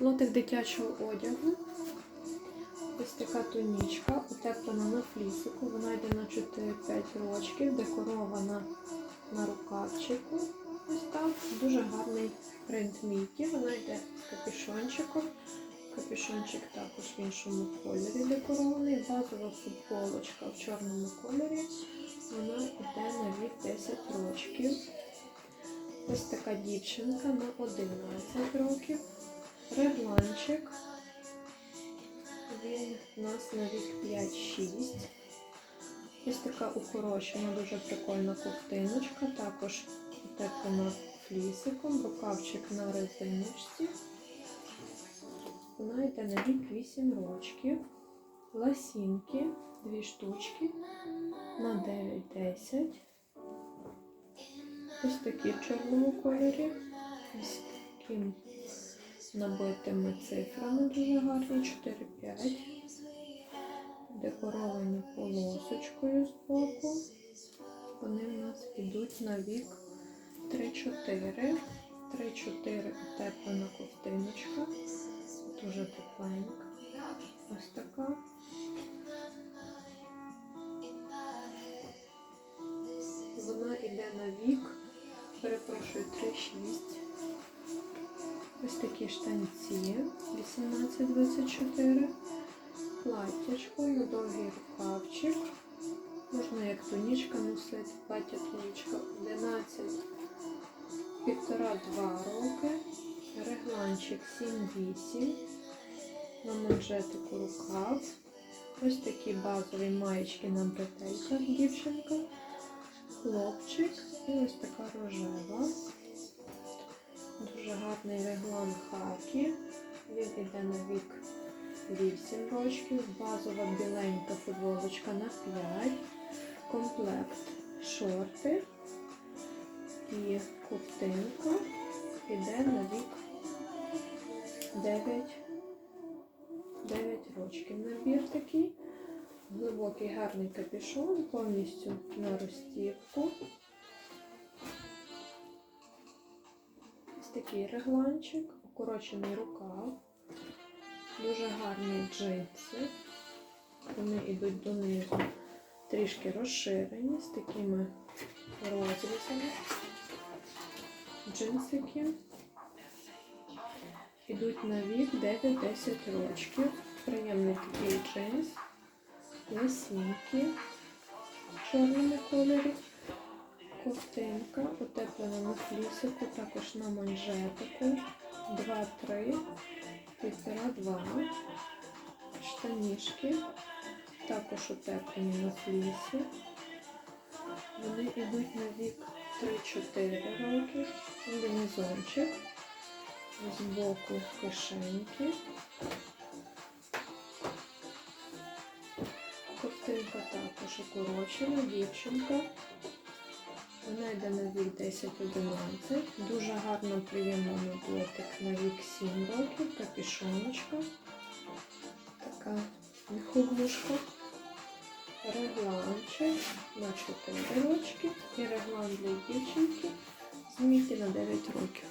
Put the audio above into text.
Лотик дитячого одягу. Ось така тунічка, утеплена на флісику. Вона йде на 4-5 рочків, декорована на рукавчику. Ось так. Дуже гарний принт Мікі. Вона йде з капюшончиком. Капюшончик також в іншому кольорі декорований. Базова футболочка в чорному кольорі. Вона йде на вік 10 років. Ось така дівчинка на 11 років. Регланчик. Він у нас на вік 5-6. Ось така укорочена, дуже прикольна ковтиночка. Також утеплена флісиком, рукавчик на резиночці. Вона йде на вік 8 рочків. Ласінки, дві штучки на 9-10. Ось такі в чорному кольорі. Ось таким набитими цифрами дуже гарні. 4-5. Декоровані полосочкою з боку. Вони в нас йдуть на вік 3-4. 3-4 утеплена ковтиночка. Дуже тепленька. Ось така. Вона йде на вік, перепрошую, 3-6. Ось такі штанці 18-24. Платтячко довгий рукавчик. Можна як тунічка носити, плаття тунічка 11, півтора-два роки. Регланчик 7-8. На манжетику рукав. Ось такі базові маєчки на бретельках дівчинка. Хлопчик і ось така рожева. Дуже гарний реглан хакі. Він іде на вік 8 років. Базова біленька футболочка на 5. Комплект шорти і ковтинка іде на вік 9, 9 років. Набір такий. Глибокий гарний капюшон, повністю на розстівку. Такий регланчик, укорочений рукав, дуже гарні джинси. Вони йдуть донизу трішки розширені з такими розрізами. Джинсики йдуть на вік 9-10 років. Приємний такий джинс, лосінки в чорному кольорі. Ковтинка утеплена на флісику, також на манжетику. 2-3, півтора-два. Штанішки, також утеплені на флісі. Вони йдуть на вік 3-4 роки. Комбінезончик. З боку кишеньки. Ковтинка також укорочена, дівчинка. Вона йде на вік 10-11. Дуже гарно приємно дотик на вік 7 років. Капішоночка. Така хубушка. Регланчик на 4 рочки. І реглан для дівчинки з на 9 років.